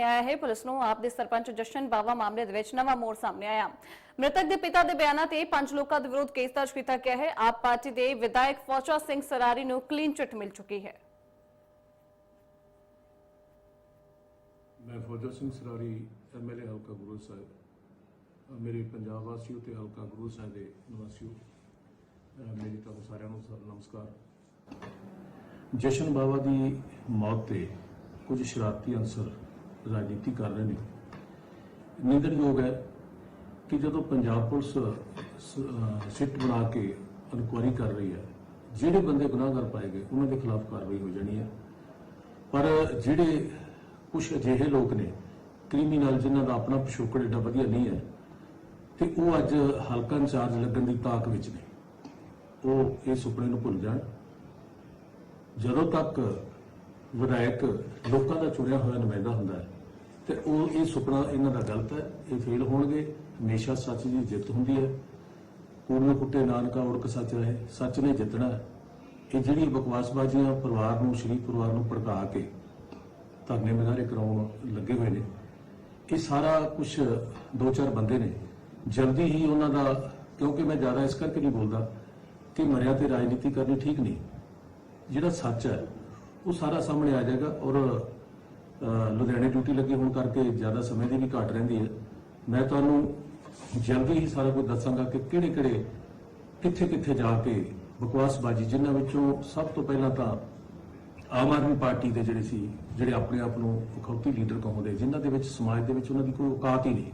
ਸਾਹਮਣੇ ਆਇਆ ਹੈ। ਪੁਲਿਸ ਨੂੰ ਆਪ ਦੇ ਸਰਪੰਚ ਜਸ਼ਨ ਬਾਵਾ ਮਾਮਲੇ ਦੇ ਵਿੱਚ ਨਵਾਂ ਮੋੜ ਸਾਹਮਣੇ ਆਇਆ। ਮ੍ਰਿਤਕ ਦੇ ਪਿਤਾ ਦੇ ਬਿਆਨਾਂ ਤੇ ਪੰਜ ਲੋਕਾਂ ਦੇ ਵਿਰੁੱਧ ਕੇਸ ਦਰਜ ਕੀਤਾ ਗਿਆ ਹੈ। ਆਪ ਪਾਰਟੀ ਦੇ ਵਿਧਾਇਕ ਫੌਜਾ ਸਿੰਘ ਸਰਾਰੀ ਨੂੰ ਕਲੀਨ ਚਿੱਟ ਮਿਲ ਚੁੱਕੀ ਹੈ। ਮੈਂ ਫੌਜਾ ਸਿੰਘ ਸਰਾਰੀ ਐਮਐਲਏ ਹਲਕਾ ਗੁਰੂ ਸਾਹਿਬ ਮੇਰੇ ਪੰਜਾਬ ਵਾਸੀਓ ਤੇ ਹਲਕਾ ਗੁਰੂ ਸਾਹਿਬ ਦੇ ਨਿਵਾਸੀਓ ਅ, ਤੁਹਾਨੂੰ ਸਾਰਿਆਂ ਨੂੰ ਨਮਸਕਾਰ। ਜਸ਼ਨ ਬਾਵਾ ਦੀ ਮੌਤ ਤੇ ਕੁਝ ਸ਼ਰਾਰਤੀ ਅੰਸਰ ਰਾਜਨੀਤੀ ਕਰ ਰਹੇ ਨੇ। ਨਿੰਦਣਯੋਗ ਹੈ ਕਿ ਜਦੋਂ ਪੰਜਾਬ ਪੁਲਿਸ ਸਿੱਟ ਬਣਾ ਕੇ ਇਨਕੁਆਇਰੀ ਕਰ ਰਹੀ ਹੈ, ਜਿਹੜੇ ਬੰਦੇ ਗੁਨਾਹਗਰ ਪਾਏ ਗਏ, ਉਹਨਾਂ ਦੇ ਖਿਲਾਫ ਕਾਰਵਾਈ ਹੋ ਜਾਣੀ ਹੈ। ਪਰ ਜਿਹੜੇ ਕੁਝ ਅਜਿਹੇ ਲੋਕ ਨੇ, ਕ੍ਰਿਮੀਨਲ, ਜਿਨ੍ਹਾਂ ਦਾ ਆਪਣਾ ਪਿਛੋਕੜ ਏਡਾ ਵਧੀਆ ਨਹੀਂ ਹੈ, ਤੇ ਉਹ ਅੱਜ ਹਲਕਾ ਇੰਚਾਰਜ ਲੱਗਣ ਦੀ ਤਾਕ ਵਿੱਚ ਨੇ। ਉਹ ਇਹ ਸੁਪਨੇ ਨੂੰ ਭੁੱਲ ਜਾਣ। ਜਦੋਂ ਤੱਕ ਵਿਧਾਇਕ, ਲੋਕਾਂ ਦਾ ਚੁਣਿਆ ਹੋਇਆ ਨੁਮਾਇੰਦਾ ਹੁੰਦਾ ਹੈ। ਤੇ ਉਹ ਇਹ ਸੁਪਨਾ ਇਹਨਾਂ ਦਾ ਗਲਤ ਹੈ, ਇਹ ਫੇਲ ਹੋਣਗੇ, ਹਮੇਸ਼ਾ ਸੱਚ ਦੀ ਜਿੱਤ ਹੁੰਦੀ ਹੈ। ਕੂੜ ਕੁੱਟੇ ਨਾਨਕਾ ਉੜਕ ਸੱਚ ਰਹੇ, ਸੱਚ ਨੇ ਜਿੱਤਣਾ ਇਹ ਜਿਹੜੀ ਬਕਵਾਸਬਾਜ਼ੀਆਂ ਪਰਿਵਾਰ ਨੂੰ ਸ਼ਰੀਫ ਪਰਿਵਾਰ ਨੂੰ ਭੜਕਾ ਕੇ ਧਰਨੇ ਮੁਜ਼ਾਹਰੇ ਕਰਾਉਣ ਲੱਗੇ ਹੋਏ ਨੇ, ਇਹ ਸਾਰਾ ਕੁਝ ਦੋ ਚਾਰ ਬੰਦੇ ਨੇ। ਜਲਦੀ ਹੀ ਉਹਨਾਂ ਦਾ, ਕਿਉਂਕਿ ਮੈਂ ਜ਼ਿਆਦਾ ਇਸ ਕਰਕੇ ਨਹੀਂ ਬੋਲਦਾ ਕਿ ਮਰਿਆ ਤੇ ਰਾਜਨੀਤੀ ਕਰਨੀ ਠੀਕ ਨਹੀਂ। ਜਿਹੜਾ ਸੱਚ ਹੈ ਉਹ ਸਾਰਾ ਸਾਹਮਣੇ ਆ ਜਾਏਗਾ ਔਰ ਲੁਧਿਆਣੇ ਡਿਊਟੀ ਲੱਗੀ ਹੋਣ ਕਰਕੇ ਜ਼ਿਆਦਾ ਸਮੇਂ ਦੀ ਵੀ ਘਾਟ ਰਹਿੰਦੀ ਹੈ। ਮੈਂ ਤੁਹਾਨੂੰ ਜਲਦੀ ਹੀ ਸਾਰਾ ਕੁਝ ਦੱਸਾਂਗਾ ਕਿ ਕਿਹੜੇ ਕਿਹੜੇ ਕਿੱਥੇ ਕਿੱਥੇ ਜਾ ਕੇ ਬਕਵਾਸਬਾਜ਼ੀ, ਜਿਨ੍ਹਾਂ ਵਿੱਚੋਂ ਸਭ ਤੋਂ ਪਹਿਲਾਂ ਤਾਂ ਆਮ ਆਦਮੀ ਪਾਰਟੀ ਦੇ ਜਿਹੜੇ ਸੀ, ਜਿਹੜੇ ਆਪਣੇ ਆਪ ਨੂੰ ਅਖੌਤੀ ਲੀਡਰ ਕਹਾਉਂਦੇ, ਜਿਨ੍ਹਾਂ ਦੇ ਵਿੱਚ ਸਮਾਜ ਦੇ ਵਿੱਚ ਉਹਨਾਂ ਦੀ ਕੋਈ ਔਕਾਤ ਹੀ ਨਹੀਂ।